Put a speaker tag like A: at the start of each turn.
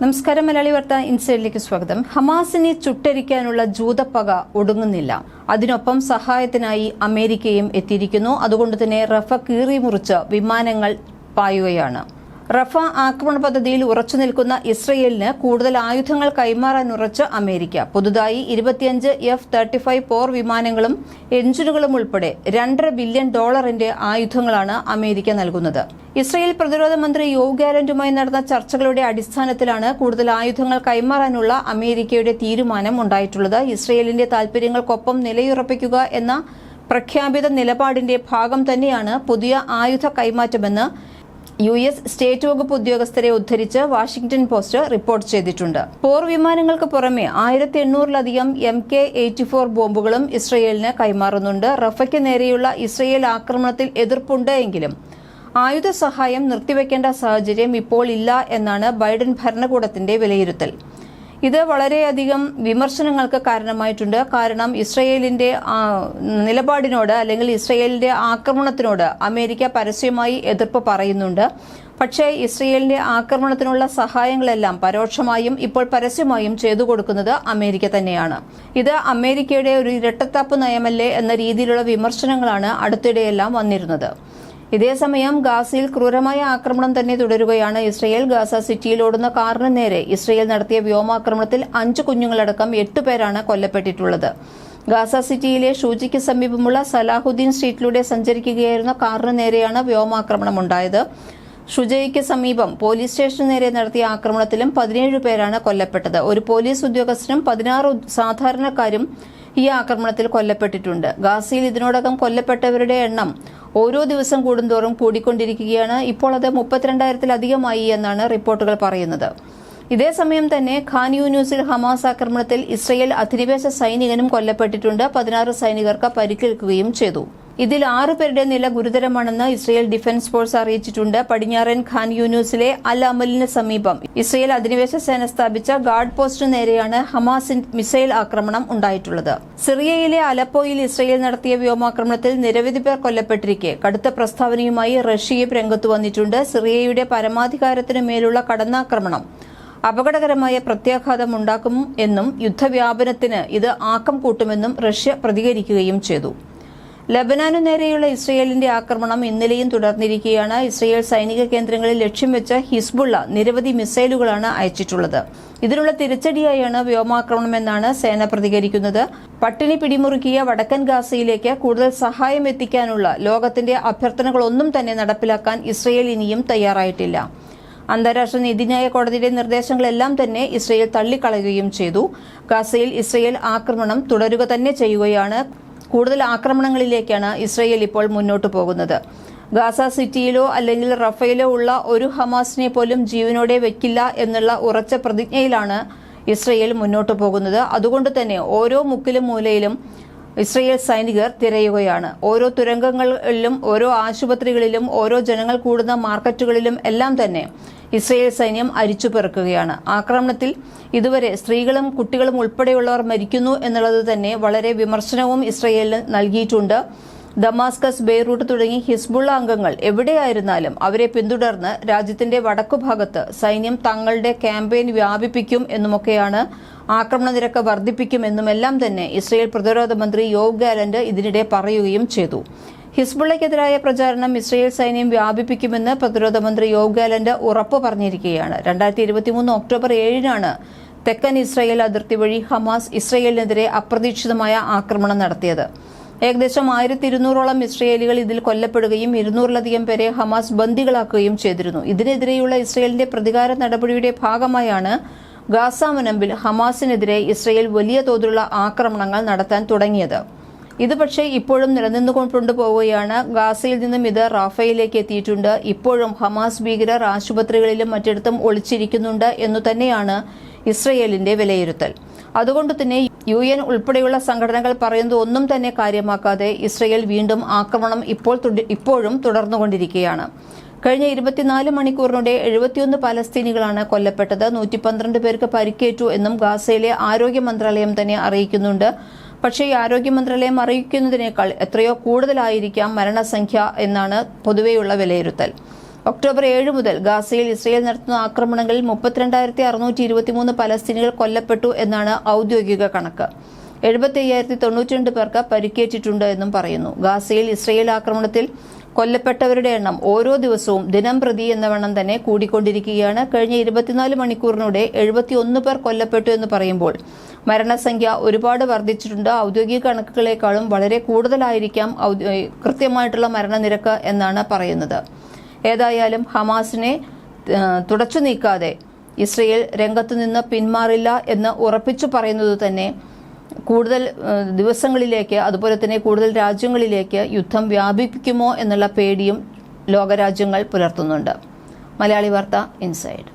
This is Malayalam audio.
A: നമസ്കാരം മലയാളി വാർത്ത ഇൻസൈഡിലേക്ക് സ്വാഗതം. ഹമാസിനെ ചുട്ടരിക്കാനുള്ള ജൂതപ്പക ഒടുങ്ങുന്നില്ല. അതിനൊപ്പം സഹായത്തിനായി അമേരിക്കയും എത്തിയിരിക്കുന്നു. അതുകൊണ്ട് തന്നെ റഫ കീറി മുറിച്ച് വിമാനങ്ങൾ പായുകയാണ്. റഫ ആക്രമണ പദ്ധതിയിൽ ഉറച്ചു നിൽക്കുന്ന ഇസ്രയേലിന് കൂടുതൽ ആയുധങ്ങൾ കൈമാറാൻ ഉറച്ച് അമേരിക്ക. പുതുതായി ഇരുപത്തിയഞ്ച് എഫ് തേർട്ടി ഫൈവ് പോർ വിമാനങ്ങളും എഞ്ചിനുകളും ഉൾപ്പെടെ രണ്ടര ബില്യൺ ഡോളറിന്റെ ആയുധങ്ങളാണ് അമേരിക്ക നൽകുന്നത്. ഇസ്രയേൽ പ്രതിരോധ മന്ത്രി യോ ഗാലന്റുമായി നടന്ന ചർച്ചകളുടെ അടിസ്ഥാനത്തിലാണ് കൂടുതൽ ആയുധങ്ങൾ കൈമാറാനുള്ള അമേരിക്കയുടെ തീരുമാനം ഉണ്ടായിട്ടുള്ളത്. ഇസ്രയേലിന്റെ താൽപര്യങ്ങൾക്കൊപ്പം നിലയുറപ്പിക്കുക എന്ന പ്രഖ്യാപിത നിലപാടിന്റെ ഭാഗം തന്നെയാണ് പുതിയ ആയുധ കൈമാറ്റമെന്ന് യു എസ് സ്റ്റേറ്റ് വകുപ്പ് ഉദ്യോഗസ്ഥരെ ഉദ്ധരിച്ച് വാഷിംഗ്ടൺ പോസ്റ്റ് റിപ്പോർട്ട് ചെയ്തിട്ടുണ്ട്. പോർ വിമാനങ്ങൾക്ക് പുറമെ ആയിരത്തി എണ്ണൂറിലധികം എം കെ എയ്റ്റി ഫോർ ബോംബുകളും ഇസ്രയേലിന് കൈമാറുന്നുണ്ട്. റഫയ്ക്ക് നേരെയുള്ള ഇസ്രയേൽ ആക്രമണത്തിൽ എതിർപ്പുണ്ട് എങ്കിലും ആയുധ സഹായം നിർത്തിവെക്കേണ്ട സാഹചര്യം ഇപ്പോൾ ഇല്ല എന്നാണ് ബൈഡൻ ഭരണകൂടത്തിന്റെ വിലയിരുത്തൽ. ഇത് വളരെയധികം വിമർശനങ്ങൾക്ക് കാരണമായിട്ടുണ്ട്. കാരണം ഇസ്രയേലിന്റെ നിലപാടിനോട് അല്ലെങ്കിൽ ഇസ്രയേലിന്റെ ആക്രമണത്തിനോട് അമേരിക്ക പരസ്യമായി എതിർപ്പ് പറയുന്നുണ്ട്. പക്ഷേ ഇസ്രയേലിന്റെ ആക്രമണത്തിനുള്ള സഹായങ്ങളെല്ലാം പരോക്ഷമായും ഇപ്പോൾ പരസ്യമായും ചെയ്തു കൊടുക്കുന്നത് അമേരിക്ക തന്നെയാണ്. ഇത് അമേരിക്കയുടെ ഒരു ഇരട്ടത്താപ്പ് നയമല്ലേ എന്ന രീതിയിലുള്ള വിമർശനങ്ങളാണ് അടുത്തിടെയെല്ലാം വന്നിരുന്നത്. ഇതേസമയം ഗാസയിൽ ക്രൂരമായ ആക്രമണം തന്നെ തുടരുകയാണ്. ഇസ്രയേൽ ഗാസ സിറ്റിയിൽ ഓടുന്ന കാറിന് നേരെ ഇസ്രയേൽ നടത്തിയ വ്യോമാക്രമണത്തിൽ അഞ്ച് കുഞ്ഞുങ്ങളടക്കം എട്ട് പേരാണ് കൊല്ലപ്പെട്ടിട്ടുള്ളത്. ഗാസ സിറ്റിയിലെ ഷൂജിക്ക് സമീപമുള്ള സലാഹുദ്ദീൻ സ്ട്രീറ്റിലൂടെ സഞ്ചരിക്കുകയായിരുന്ന കാറിന് നേരെയാണ് വ്യോമാക്രമണം ഉണ്ടായത് ഷുജയ്ക്ക് സമീപം പോലീസ് സ്റ്റേഷന് നേരെ നടത്തിയ ആക്രമണത്തിലും പതിനേഴ് പേരാണ് കൊല്ലപ്പെട്ടത്. ഒരു പോലീസ് ഉദ്യോഗസ്ഥനും പതിനാറ് സാധാരണക്കാരും ഈ ആക്രമണത്തിൽ കൊല്ലപ്പെട്ടിട്ടുണ്ട്. ഗാസയിൽ ഇതിനോടകം കൊല്ലപ്പെട്ടവരുടെ എണ്ണം ഓരോ ദിവസം കൂടുന്തോറും കൂടിക്കൊണ്ടിരിക്കുകയാണ്. ഇപ്പോൾ അത് മുപ്പത്തിരണ്ടായിരത്തിലധികമായി എന്നാണ് റിപ്പോർട്ടുകൾ പറയുന്നത്. ഇതേസമയം തന്നെ ഖാൻ യൂന്യൂസിൽ ഹമാസ് ആക്രമണത്തിൽ ഇസ്രയേൽ അധിനിവേശ സൈനികനും കൊല്ലപ്പെട്ടിട്ടുണ്ട്. പതിനാറ് സൈനികർക്ക് പരിക്കേൽക്കുകയും ചെയ്തു. ഇതിൽ ആറു പേരുടെ നില ഗുരുതരമാണെന്ന് ഇസ്രയേൽ ഡിഫൻസ് ഫോഴ്സ് അറിയിച്ചിട്ടുണ്ട്. പടിഞ്ഞാറൻ ഖാൻ യൂന്യൂസിലെ അൽ അമലിന് സമീപം ഇസ്രയേൽ അധിനിവേശ സേന സ്ഥാപിച്ച ഗാർഡ് പോസ്റ്റിന് നേരെയാണ് ഹമാസിൻ മിസൈൽ ആക്രമണം ഉണ്ടായിട്ടുള്ളത്. സിറിയയിലെ അലപ്പോയിൽ ഇസ്രയേൽ നടത്തിയ വ്യോമാക്രമണത്തിൽ നിരവധി പേർ കൊല്ലപ്പെട്ടിരിക്കെ. കടുത്ത പ്രസ്താവനയുമായി റഷ്യയും രംഗത്തു വന്നിട്ടുണ്ട്. സിറിയയുടെ പരമാധികാരത്തിനു മേലുള്ള കടന്നാക്രമണം അപകടകരമായ പ്രത്യാഘാതം ഉണ്ടാക്കും എന്നും യുദ്ധവ്യാപനത്തിന് ഇത് ആക്കം കൂട്ടുമെന്നും റഷ്യ പ്രതികരിക്കുകയും ചെയ്തു. ലബനാനു നേരെയുള്ള ഇസ്രയേലിന്റെ ആക്രമണം ഇന്നലെയും തുടർന്നിരിക്കുകയാണ് ഇസ്രയേൽ സൈനിക കേന്ദ്രങ്ങളിൽ ലക്ഷ്യം വെച്ച ഹിസ്ബുള്ള നിരവധി മിസൈലുകളാണ് അയച്ചിട്ടുള്ളത്. ഇതിനുള്ള തിരിച്ചടിയായാണ് വ്യോമാക്രമണമെന്നാണ് സേന പ്രതികരിക്കുന്നത്. പട്ടിണി പിടിമുറുക്കിയ വടക്കൻ ഗാസയിലേക്ക് കൂടുതൽ സഹായം എത്തിക്കാനുള്ള ലോകത്തിന്റെ അഭ്യർത്ഥനകളൊന്നും തന്നെ നടപ്പിലാക്കാൻ ഇസ്രയേൽ ഇനിയും തയ്യാറായിട്ടില്ല. അന്താരാഷ്ട്ര നീതിന്യായ കോടതിയുടെ നിർദ്ദേശങ്ങളെല്ലാം തന്നെ ഇസ്രയേൽ തള്ളിക്കളയുകയും ചെയ്തു. ഗാസയിൽ ഇസ്രയേൽ ആക്രമണം തുടരുക തന്നെ ചെയ്യുകയാണ്. കൂടുതൽ ആക്രമണങ്ങളിലേക്കാണ് ഇസ്രയേൽ ഇപ്പോൾ മുന്നോട്ടു പോകുന്നത്. ഗാസ സിറ്റിയിലോ അല്ലെങ്കിൽ റഫയിലോ ഉള്ള ഒരു ഹമാസിനെ പോലും ജീവനോടെ വെക്കില്ല എന്നുള്ള ഉറച്ച പ്രതിജ്ഞയിലാണ് ഇസ്രയേൽ മുന്നോട്ടു പോകുന്നത്. അതുകൊണ്ട് തന്നെ ഓരോ മുക്കിലും മൂലയിലും ഇസ്രയേൽ സൈനികർ തിരയുകയാണ്. ഓരോ തുരങ്കങ്ങളിലും ഓരോ ആശുപത്രികളിലും ഓരോ ജനങ്ങൾ കൂടുന്ന മാർക്കറ്റുകളിലും എല്ലാം തന്നെ ഇസ്രയേൽ സൈന്യം അരിച്ചു പെറുക്കുകയാണ്. ആക്രമണത്തിൽ ഇതുവരെ സ്ത്രീകളും കുട്ടികളും ഉൾപ്പെടെയുള്ളവർ മരിക്കുന്നു എന്നുള്ളത് തന്നെ വളരെ വിമർശനവും ഇസ്രയേലിന് നൽകിയിട്ടുണ്ട്. ദമാസ്കസ് ബെയ്റൂട്ട് തുടങ്ങി ഹിസ്ബുള്ള അംഗങ്ങൾ എവിടെയായിരുന്നാലും അവരെ പിന്തുടർന്ന് രാജ്യത്തിന്റെ വടക്കുഭാഗത്ത് സൈന്യം തങ്ങളുടെ ക്യാമ്പയിൻ വ്യാപിപ്പിക്കും എന്നുമൊക്കെയാണ് ആക്രമണ നിരക്ക് വർദ്ധിപ്പിക്കുമെന്നുമെല്ലാം തന്നെ ഇസ്രയേൽ പ്രതിരോധ മന്ത്രി യോവ് ഗാലന്റ് ഇതിനിടെ പറയുകയും ചെയ്തു. ഹിസ്ബുള്ളയ്ക്കെതിരായ പ്രചാരണം ഇസ്രയേൽ സൈന്യം വ്യാപിപ്പിക്കുമെന്ന് പ്രതിരോധ മന്ത്രി യോവ് ഗാലന്റ് ഉറപ്പ് പറഞ്ഞിരിക്കുകയാണ്. രണ്ടായിരത്തി ഇരുപത്തിമൂന്ന് ഒക്ടോബർ ഏഴിനാണ് തെക്കൻ ഇസ്രയേൽ അതിർത്തി വഴി ഹമാസ് ഇസ്രയേലിനെതിരെ അപ്രതീക്ഷിതമായ ആക്രമണം നടത്തിയത്. ഏകദേശം ആയിരത്തി ഇരുന്നൂറോളം ഇസ്രയേലികൾ ഇതിൽ കൊല്ലപ്പെടുകയും ഇരുന്നൂറിലധികം പേരെ ഹമാസ് ബന്ദികളാക്കുകയും ചെയ്തിരുന്നു. ഇതിനെതിരെയുള്ള ഇസ്രയേലിന്റെ പ്രതികാര നടപടിയുടെ ഭാഗമായാണ് ഗാസ മുനമ്പിൽ ഹമാസിനെതിരെ ഇസ്രയേൽ വലിയ തോതിലുള്ള ആക്രമണങ്ങൾ നടത്താൻ തുടങ്ങിയത്. ഇത് പക്ഷേ ഇപ്പോഴും നിലനിന്നുകൊണ്ടു പോവുകയാണ്. ഗാസയിൽ നിന്നും ഇത് റാഫയിലേക്ക് എത്തിയിട്ടുണ്ട്. ഇപ്പോഴും ഹമാസ് ഭീകരർ ആശുപത്രികളിലും മറ്റിടത്തും ഒളിച്ചിരിക്കുന്നുണ്ട് എന്നു തന്നെയാണ് ഇസ്രയേലിന്റെ വിലയിരുത്തൽ. അതുകൊണ്ട് തന്നെ യു എൻ ഉൾപ്പെടെയുള്ള സംഘടനകൾ പറയുന്നത് ഒന്നും തന്നെ കാര്യമാക്കാതെ ഇസ്രയേൽ വീണ്ടും ആക്രമണം ഇപ്പോൾ ഇപ്പോഴും തുടർന്നുകൊണ്ടിരിക്കുകയാണ്. കഴിഞ്ഞ ഇരുപത്തിനാല് മണിക്കൂറിനിടെ എഴുപത്തിയൊന്ന് പലസ്തീനികളാണ് കൊല്ലപ്പെട്ടത്. നൂറ്റി പന്ത്രണ്ട് പേർക്ക് പരിക്കേറ്റു എന്നും ഗാസയിലെ ആരോഗ്യ മന്ത്രാലയം തന്നെ അറിയിക്കുന്നുണ്ട്. പക്ഷേ ഈ ആരോഗ്യ മന്ത്രാലയം അറിയിക്കുന്നതിനേക്കാൾ എത്രയോ കൂടുതലായിരിക്കാം മരണസംഖ്യ എന്നാണ് പൊതുവെയുള്ള വിലയിരുത്തൽ. ഒക്ടോബർ ഏഴ് മുതൽ ഗാസയിൽ ഇസ്രയേൽ നടത്തുന്ന ആക്രമണങ്ങളിൽ മുപ്പത്തിരണ്ടായിരത്തി അറുന്നൂറ്റി ഇരുപത്തിമൂന്ന് പലസ്തീനികൾ കൊല്ലപ്പെട്ടു എന്നാണ് ഔദ്യോഗിക കണക്ക്. എഴുപത്തി അയ്യായിരത്തി തൊണ്ണൂറ്റിരണ്ട് പേർക്ക് പരിക്കേറ്റിട്ടുണ്ട് എന്നും പറയുന്നു. ഗാസയിൽ ഇസ്രയേൽ ആക്രമണത്തിൽ കൊല്ലപ്പെട്ടവരുടെ എണ്ണം ഓരോ ദിവസവും ദിനം പ്രതി എന്ന വണ്ണം തന്നെ കൂടിക്കൊണ്ടിരിക്കുകയാണ്. കഴിഞ്ഞ ഇരുപത്തിനാല് മണിക്കൂറിനൂടെ എഴുപത്തിയൊന്ന് പേർ കൊല്ലപ്പെട്ടു എന്ന് പറയുമ്പോൾ മരണസംഖ്യ ഒരുപാട് വർദ്ധിച്ചിട്ടുണ്ട്. ഔദ്യോഗിക കണക്കുകളെക്കാളും വളരെ കൂടുതലായിരിക്കാം കൃത്യമായിട്ടുള്ള മരണനിരക്ക് എന്നാണ് പറയുന്നത്. ഏതായാലും ഹമാസിനെ തുടച്ചു നീക്കാതെ ഇസ്രയേൽ രംഗത്തു നിന്ന് പിന്മാറില്ല എന്ന് ഉറപ്പിച്ചു പറയുന്നത് തന്നെ കൂടുതൽ ദിവസങ്ങളിലേക്ക് അതുപോലെ തന്നെ കൂടുതൽ രാജ്യങ്ങളിലേക്ക് യുദ്ധം വ്യാപിപ്പിക്കുമോ എന്നുള്ള പേടിയും ലോകരാജ്യങ്ങൾ പുലർത്തുന്നുണ്ട്. മലയാളി വാർത്ത ഇൻസൈഡ്.